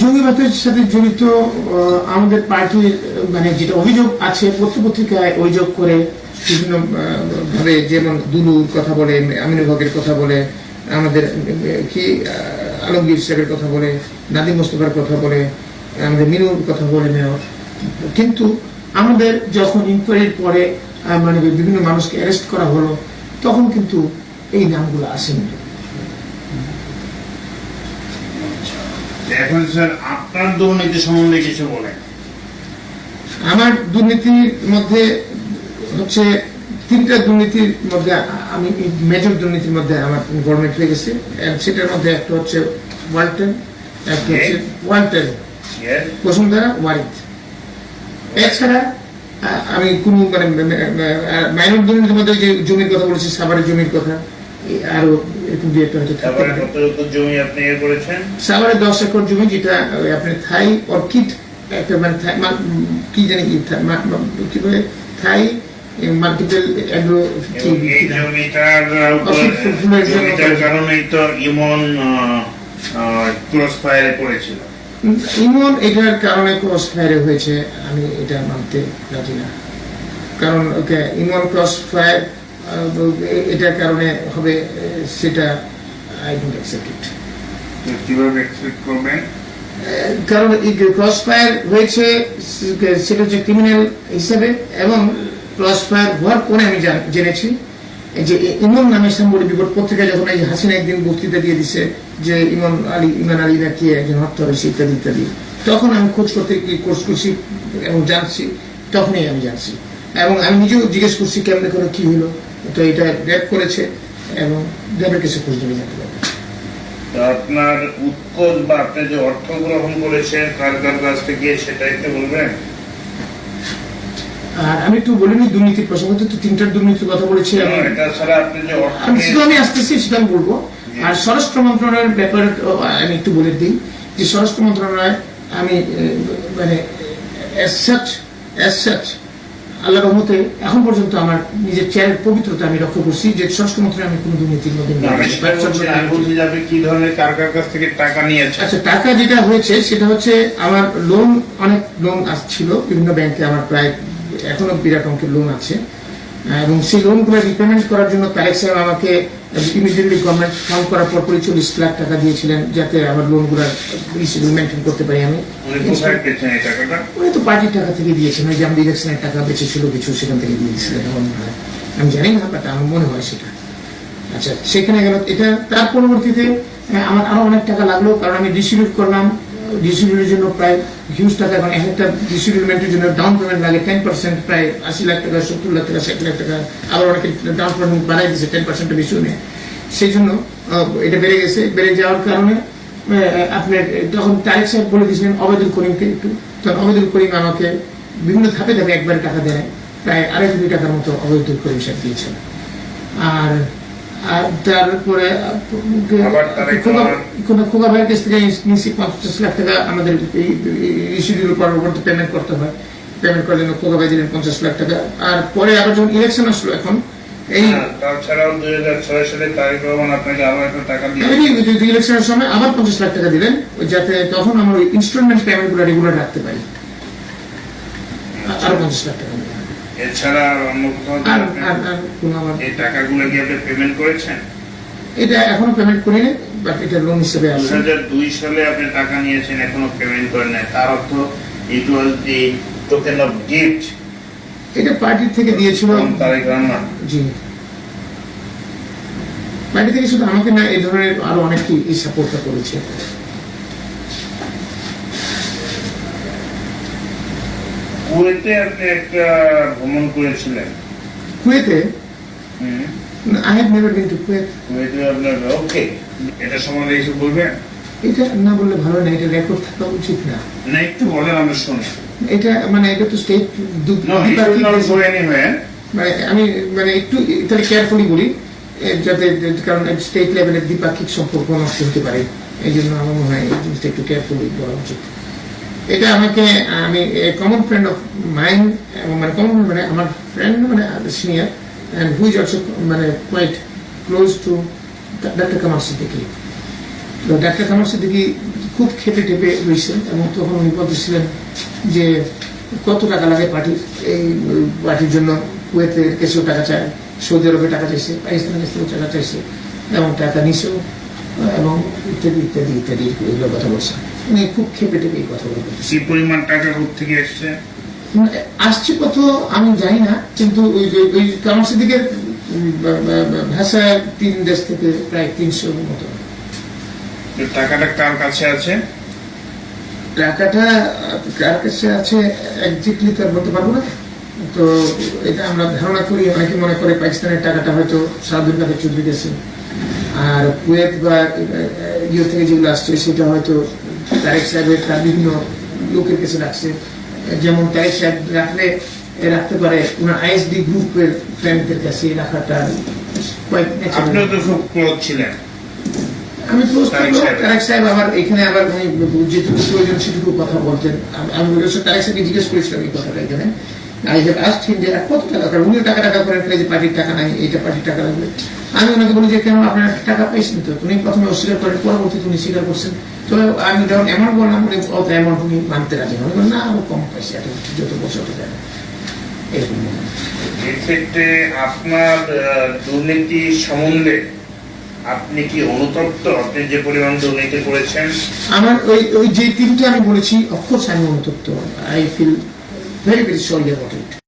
জঙ্গিবাদের সাথে জড়িত আমাদের পার্টির মানে যেটা অভিযোগ আছে পত্র পত্রিকায় অভিযোগ করে বিভিন্ন ভাবে যেমন দুলুর কথা বলে, আমিনুল হকের কথা বলে, আমাদের, কি আলমগীর সাহেবের কথা বলে, নাদিম মোস্তফার কথা বলে, আমাদের মিনুর কথা বলে মেয়র কিন্তু আমাদের যখন ইনকোয়ারির পরে মানে বিভিন্ন মানুষকে অ্যারেস্ট করা হলো, তখন কিন্তু এই নামগুলো আসেনি। এখন স্যার আপনার দুর্নীতি সম্বন্ধে কিছু বলেন। আমার দুর্নীতির মধ্যে হচ্ছে তিনটা দুর্নীতির মধ্যে আমি মেজর দুর্নীতির মধ্যে আমার গভর্নমেন্ট হয়ে গেছে। সেটার মধ্যে একটা হচ্ছে ওয়ালটন একটা হচ্ছে ওয়ালটন? বসুন্ধরা ওয়ারিদ এছাড়া আমি কোন মানে মাইনর দুর্নীতির মধ্যে যে জমির কথা বলেছি সাভারের জমির কথা আরও এরকম দিয়ে একটা হয়তো তারপরে কত একর জমি আপনি ইয়ে করেছেন? সাভারে দশ একর জমি যেটা ওই থাই অর্কিড একটা মানে থাই কি জানি কি থা- মা- মা- কি বলে? থাই মাল্টিপল এগ্রো এই জমিটার উপর- অসিত ফুলের জন্য জমিটার কারণেই তো ইমন ক্রস ফায়ারে পড়েছিল। ইমন এটার কারণে ক্রস ফায়ারে হয়েছে আমি এটা মানতে রাজি না। কারণ ওকে ইমন ক্রস ফায়ার এটার কারণে হবে সেটা আই ডোন্ট অ্যাকসেপ্ট ইট কীভাবে করবেন কারণ ক্রস ফায়ার হয়েছে সেটা হচ্ছে ক্রিমিনাল হিসাবে এবং ক্রস ফায়ার হওয়ার পরে আমি জেনেছি যে ইমন নামে সাম্বরি বিপদ পত্রিকায় যখন এই হাসিনা একদিন বক্তৃতা দিয়ে দিছে যে ইমন আলী ইমান আলী নাকি একজন হত্যা হয়েছে ইত্যাদি ইত্যাদি। তখন আমি খোঁজ করতে কি কোর্স করছি এবং জানছি তখনই আমি জানছি। এবং আমি নিজেও জিজ্ঞেস করছি কেমনে করে কি হলো? তো এটা র্যাপ করেছে এবং র্যাবের কাছে খোঁজ নিয়ে জানতে পারব আপনার উৎকোচ বা আপনি যে অর্থ গ্রহণ করেছেন কার কার কাছ থেকে সেটা একটু বলবেন? আর আমি একটু বলিনি প্রসঙ্গে তো তিনটার দুর্নীতির কথা বলেছি আমি। এটা ছাড়া আপনি যে আমি শুধু আমি আসতেছি সেটা আমি বলব। আর স্বরাষ্ট্র মন্ত্রণালয়ের ব্যাপারে আমি একটু বলে দিই যে স্বরাষ্ট্র মন্ত্রণালয় আমি মানে এ, মানে আল্লাহ রহমতে এখন পর্যন্ত আমার নিজের চেয়ারের পবিত্রতা আমি রক্ষা করছি যে স্বরাষ্ট্র আমি কোনো দুর্নীতির মধ্যে না, আমি সেটা বলছি না, আমি বলছি যে আপনি কি ধরনের কার কার কাছ থেকে টাকা আচ্ছা টাকা যেটা হয়েছে সেটা হচ্ছে আমার লোন অনেক লোন আসছিল বিভিন্ন ব্যাংকে আমার প্রায় এখনও বিরাট অঙ্কের লোন আছে। এবং সেই লোনগুলো রিপেমেন্ট করার জন্য তারেক সাহেব আমাকে ইমিডিয়েটলি গভর্নমেন্ট ফাউন্ড করার পর চল্লিশ লাখ টাকা দিয়েছিলেন যাতে আমার লোনগুলো রিসিভিং মেনটেন করতে পারি আমি। উনি তো পার্টির টাকা থেকে দিয়েছেন ওই যে আমাদের ইলেকশনের টাকা বেঁচেছিল কিছু সেখান থেকে দিয়ে দিয়েছিলেন আমার মনে হয়। আমি জানি না বাট আমার মনে হয় সেটা। আচ্ছা সেখানে গেল এটা তার পরবর্তীতে আমার আরও অনেক টাকা লাগল কারণ আমি ডিস্ট্রিবিউট করলাম। ডিস্ট্রিবিউটের জন্য প্রায় হিউজ টাকা এখন এক একটা ডিস্ট্রিবিউটমেন্টের জন্য ডাউন পেমেন্ট লাগে টেন পার্সেন্ট প্রায় আশি লাখ টাকা, সত্তর লাখ টাকা, ষাট লাখ টাকা। আবার অনেকে ডাউন পেমেন্ট বাড়াই দিচ্ছে টেন পার্সেন্ট বেশি নেয় সেই জন্য এটা বেড়ে গেছে। বেড়ে যাওয়ার কারণে আপনার, তখন তারেক সাহেব বলে দিয়েছিলেন অবেদুল করিমকে একটু। তখন অবেদুল করিম আমাকে বিভিন্ন ধাপে ধাপে একবারে টাকা দেয়। প্রায় আড়াই কোটি টাকার মতো অবেদুল করিম সাহেব দিয়েছেন। আর আর তারপরে আবার কোনো খোকা ভাইয়ের কাছ থেকে নিচ্ছি পঞ্চাশ লাখ টাকা আমাদের ইস্যুটির পরবর্তী পেমেন্ট করতে হয়। পেমেন্ট করার জন্য খোকা ভাই দিলেন পঞ্চাশ লাখ টাকা। আর পরে আবার যখন ইলেকশন আসলো এখন এই হ্যাঁ, তাছাড়াও দুই হাজার ছয় সালে তারেক রহমান আপনাকে আরও একটা টাকা দিয়ে ইলেকশনের সময় আবার পঞ্চাশ লাখ টাকা দিলেন ওই যাতে তখন আমরা ওই ইনস্টলমেন্ট পেমেন্টগুলো রেগুলার রাখতে পারি। আরও পঞ্চাশ লাখ টাকা। দিলেন। এছাড়া অন্য কোথাও আর দিয়ে আপনি- আর আর কোনো আমার এই টাকাগুলো কি আপনি পেমেন্ট করেছেন? এটা এখনও পেমেন্ট করিনি বাট এটা লোন হিসেবে দুই আসছে সালে আপনি টাকা নিয়েছেন এখনও পেমেন্ট করেন নাই। তার অর্থ it was the token of gift এটা পার্টির থেকে দিয়েছিল। তারেক রহমান। জি। পার্টি থেকে শুধু আমাকে না এই ধরনের আরও অনেকে এই সাপোর্টটা করেছে। কুয়েতে আপনি একটা ভ্রমণ করেছিলেন। কুয়েতে? I have never been to Kuwait কুয়েতে আপনার ওকে এটা সম্বন্ধে কিছু বলবেন? এটা না বললে ভালো না এটা রেকর্ড থাকা উচিত না। না একটু বলেন আমরা শুনি। এটা মানে এটা তো স্টেট anywhere. মানে আমি মানে একটু তাহলে কেয়ারফুলি বলি যাতে কারণ স্টেট লেভেলের দ্বিপাক্ষিক সম্পর্ক নষ্ট হতে পারে। এই জন্য আমার মনে হয় এই জিনিসটা একটু কেয়ারফুলি বলা উচিত। এটা আমাকে, আমি কমন ফ্রেন্ড অফ মাইন্ড মানে কমন মানে আমার ফ্রেন্ড মানে সিনিয়র অ্যান্ড হুইজ অলসো মানে কোয়াইট ক্লোজ টু ডাক্তার কামাল সিদ্দিকি তো ডাক্তার কামাল সিদ্দিকি খুব খেপে টেপে রয়েছেন, এবং তখন উনি বলতেছিলেন যে কত টাকা লাগে পার্টির এই পার্টির জন্য কুয়েতের কেসেও টাকা চায়, সৌদি আরবে টাকা চাইছে পাকিস্তানের কাছ থেকেও টাকা চাইছে, এবং টাকা নিছেও, এবং ইত্যাদি ইত্যাদি ইত্যাদি এগুলো কথা বলছেন খুব খেপে টেপে বলতেছেন পরিমাণ টাকা থেকে এসছে? মানে আসছে কত আমি জানি না কিন্তু ওই ওই- বা- ভাষায় তিন দেশ থেকে প্রায় মতো। টাকাটা কার কাছে আছে? টাকাটা কার কাছে আছে একজাক্টলি বলতে পারব না। তো এটা আমরা ধারণা করি অনেকে মনে করে পাকিস্তানের টাকাটা হয়তো কাছে চুদ্রি গেছে। আর কুয়েত বা ইয়ে থেকে যেগুলো আসছে সেটা হয়তো তারেক সাহেবের তার বিভিন্ন লোকের কাছে রাখছে। যেমন তারেক সাহেব রাখলে রাখতে পারে ওনার আইএসডি গ্রুপের ফ্রেন্ডদের কাছে রাখাটা কয়েক ছিলেন। আমি তারেক সাহেব। আমার আবার এখানে আবার উনি যেটুকু প্রয়োজন সেটুকু কথা বলতেন। আমি- তারেক সাহেবকে জিজ্ঞেস করেছিলাম এই কথাটা এখানে। আই হ্যাভ আস্ট হিম যে কত টাকা কারণ উনিও টাকা টাকা করে ফেলে যে পার্টির টাকা নাই এইটা পার্টির টাকা লাগবে। আমি ওনাকে বলি যে কেন আপনার টাকা পাইছেন তো? উনি প্রথমে অস্বীকার করেন পরবর্তীতে উনি স্বীকার করছেন। তো আমি যখন এমন বললাম উনি অত অ্যামাউন্ট উনি মানতে রাজি হন না আরও কম পাইছে এত যত বছর তো এরকম এক্ষেত্রে আপনার দুর্নীতি সম্বন্ধে আপনি কি অনুতপ্ত? আপনি যে পরিমাণ দুর্নীতি করেছেন? আমার ওই ওই যে তিনটে আমি বলেছি অফকোর্স আমি অনুতপ্ত। I feel very, very surely about it.